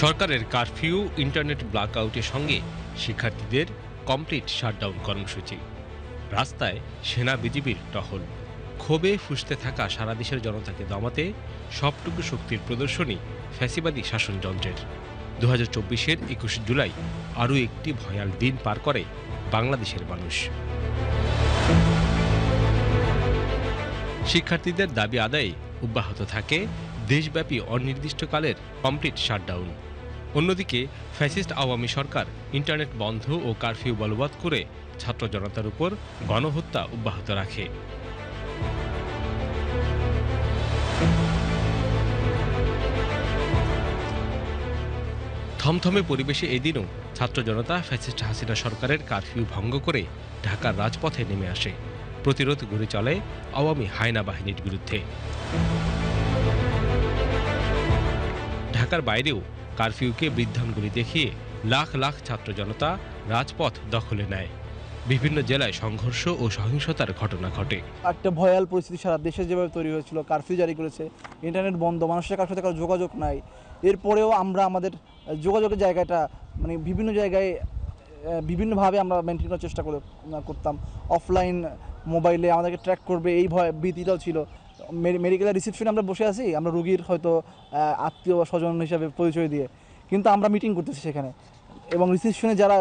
সরকারের curfew internet ব্ল্যাকআউটের সঙ্গে শিক্ষার্থীদের কমপ্লিট শাটডাউন কর্মসূচি। রাস্তায় সেনা বিজিবির টহল। ক্ষোভে ফুসতে থাকা সারা দেশের জনতাকে দমাতে সবটুকু শক্তির প্রদর্শনী ফ্যাসিবাদী শাসনযন্ত্রের দু হাজার চব্বিশের একুশ জুলাই আরও একটি ভয়াল দিন পার করে বাংলাদেশের মানুষ। শিক্ষার্থীদের দাবি আদায়ে অব্যাহত থাকে দেশব্যাপী অনির্দিষ্টকালের কমপ্লিট শাটডাউন। অন্যদিকে ফ্যাসিস্ট আওয়ামী সরকার ইন্টারনেট বন্ধ ও কারফিউ বলবৎ করে ছাত্র জনতার উপর গণহত্যা অব্যাহত রাখে। থমথমে পরিবেশে এদিনও ছাত্র জনতা ফ্যাসিস্ট হাসিনা সরকারের কারফিউ ভঙ্গ করে ঢাকার রাজপথে নেমে আসে। প্রতিরোধ গড়ে চলে আওয়ামী হায়না বাহিনীর বিরুদ্ধে। ঢাকার বাইরেও কারফিউকে বৃদ্ধাঙ্গুলি দেখিয়ে লাখ লাখ ছাত্র জনতা রাজপথ দখলে নেয়। বিভিন্ন জেলায় সংঘর্ষ ও সহিংসতার ঘটনা ঘটে। একটা ভয়াল পরিস্থিতি সারা দেশে যেভাবে তৈরি হয়েছিল কারফিউ জারি করেছে ইন্টারনেট বন্ধ, মানুষের কারোর সাথে কারও যোগাযোগ নাই। এরপরেও আমরা আমাদের যোগাযোগের জায়গাটা মানে বিভিন্ন জায়গায় বিভিন্নভাবে আমরা মেনটেন করার চেষ্টা করে করতাম। অফলাইন মোবাইলে আমাদেরকে ট্র্যাক করবে, এই ভয় ভীতিটাও ছিল। মেডিকেলের রিসেপশনে আমরা বসে আছি, আমরা রুগীর হয়তো আত্মীয় স্বজন হিসাবে পরিচয় দিয়ে। কিন্তু আমরা মিটিং করতেছি সেখানে। এবং রিসেপশনে যারা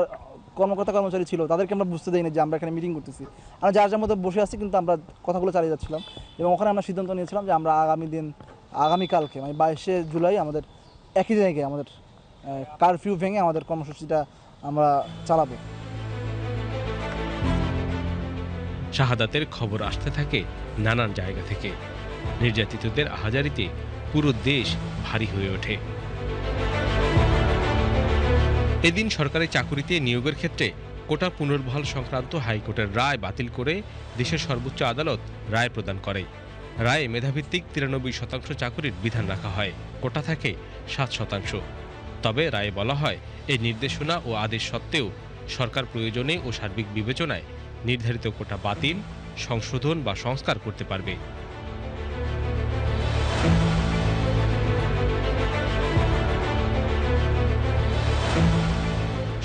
কর্মকর্তা কর্মচারী ছিল, তাদেরকে আমরা বুঝতে দেই না যে আমরা এখানে মিটিং করতেছি। আমরা যার যার মতো বসে আছি কিন্তু আমরা কথাগুলো চালিয়ে যাচ্ছিলাম এবং ওখানে আমরা সিদ্ধান্ত নিয়েছিলাম যে আমরা আগামী দিন আগামীকালকে মানে বাইশে জুলাই আমাদের একই জায়গায় আমাদের কারফিউ ভেঙে আমাদের কর্মসূচিটা আমরা চালাবো। শাহাদাতের খবর আসতে থাকে নানান জায়গা থেকে। নির্যাতিতদের আহাজারিতে পুরো দেশ ভারী হয়ে ওঠে। এদিন সরকারি চাকুরিতে নিয়োগের ক্ষেত্রে কোটা পুনর্বহাল সংক্রান্ত হাইকোর্টের রায় বাতিল করে দেশের সর্বোচ্চ আদালত রায় প্রদান করে। রায়ে মেধাভিত্তিক তিরানব্বই শতাংশ চাকুরির বিধান রাখা হয়। কোটা থাকে সাত শতাংশ। তবে রায়ে বলা হয়, এই নির্দেশনা ও আদেশ সত্ত্বেও সরকার প্রয়োজনে ও সার্বিক বিবেচনায় নির্ধারিত কোটা বাতিল, সংশোধন বা সংস্কার করতে পারবে।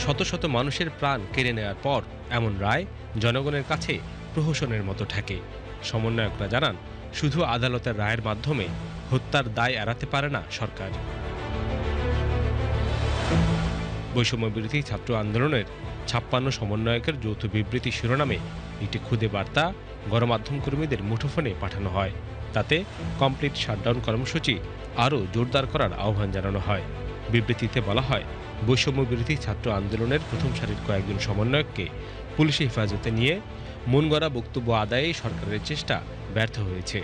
শত শত মানুষের প্রাণ কেড়ে নেওয়ার পর এমন রায় জনগণের কাছে প্রহসনের মতো ঠেকে। সমন্বয়করা জানান, শুধু আদালতের রায়ের মাধ্যমে হত্যার দায় এড়াতে পারে না সরকার। বৈষম্য বিরোধী ছাত্র আন্দোলনের ছাপ্পান্ন সমন্বয়কের যৌথ বিবৃতি শিরোনামে একটি খুদে বার্তা গণমাধ্যম কর্মীদের মুঠোফোনে পাঠানো হয়। তাতে কমপ্লিট শাটডাউন কর্মসূচি আরও জোরদার করার আহ্বান জানানো হয়। বিবৃতিতে বলা হয় বৈষম্য বিরোধী ছাত্র আন্দোলনের প্রথম সারির কয়েকজন সমন্বয়ককে পুলিশি হেফাজতে নিয়ে মন গড়া বক্তব্য আদায়ে সরকারের চেষ্টা ব্যর্থ হয়েছে।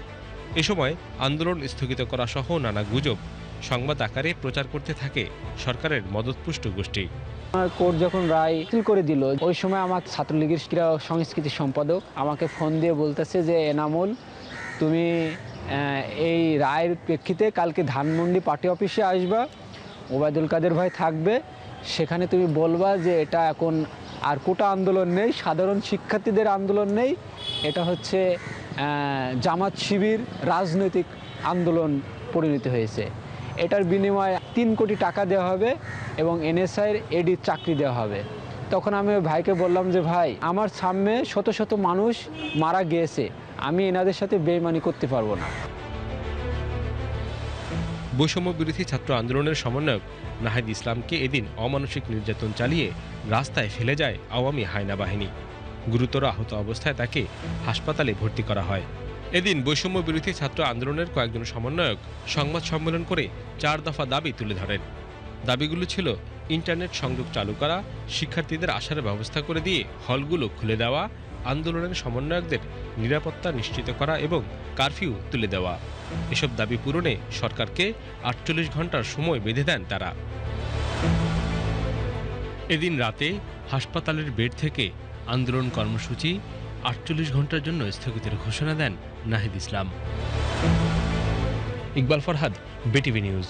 এ সময় আন্দোলন স্থগিত করা সহ নানা গুজব সংবাদ আকারে প্রচার করতে থাকে সরকারের মদতপুষ্ট গোষ্ঠী। আমার কোর্ট যখন রায় বাতিল করে দিল, ওই সময় আমার ছাত্রলীগের ক্রীড়া সংস্কৃতি সম্পাদক আমাকে ফোন দিয়ে বলতেছে যে, এনামুল, তুমি এই রায়ের প্রেক্ষিতে কালকে ধানমন্ডি পার্টি অফিসে আসবা ওবায়দুল কাদের ভাই থাকবে, সেখানে তুমি বলবা যে এটা এখন আর কোটা আন্দোলন নেই, সাধারণ শিক্ষার্থীদের আন্দোলন নেই, এটা হচ্ছে জামাত শিবির রাজনৈতিক আন্দোলন পরিণত হয়েছে। এটার বিনিময়ে তিন কোটি টাকা দেওয়া হবে এবং এনএসআইয়ের এডির চাকরি দেওয়া হবে। তখন আমি ভাইকে বললাম যে, ভাই, আমার সামনে শত শত মানুষ মারা গিয়েছে, আমি এনাদের সাথে বেইমানি করতে পারব না। বৈষম্য বিরোধী ছাত্র আন্দোলনের সমন্বয়ক নাহিদ ইসলামকে এদিন অমানসিক নির্যাতন চালিয়ে রাস্তায় ফেলে যায় আওয়ামী হায়না বাহিনী গুরুতর আহত অবস্থায় তাকে হাসপাতালে ভর্তি করা হয়। এদিন বৈষম্য বিরোধী ছাত্র আন্দোলনের কয়েকজন সমন্বয়ক সংবাদ সম্মেলন করে চার দফা দাবি তুলে ধরেন। দাবিগুলো ছিল ইন্টারনেট সংযোগ চালু করা, শিক্ষার্থীদের আসার ব্যবস্থা করে দিয়ে হলগুলো খুলে দেওয়া, আন্দোলনের সমন্বয়কদের নিরাপত্তা নিশ্চিত করা এবং কারফিউ তুলে দেওয়া। এসব দাবি পূরণে সরকারকে আটচল্লিশ ঘণ্টার সময় বেঁধে দেন তারা। এদিন রাতে হাসপাতালের বেড থেকে আন্দোলন কর্মসূচি আটচল্লিশ ঘণ্টার জন্য স্থগিতের ঘোষণা দেন নাহিদ ইসলাম। Iqbal Farhad, BTV news.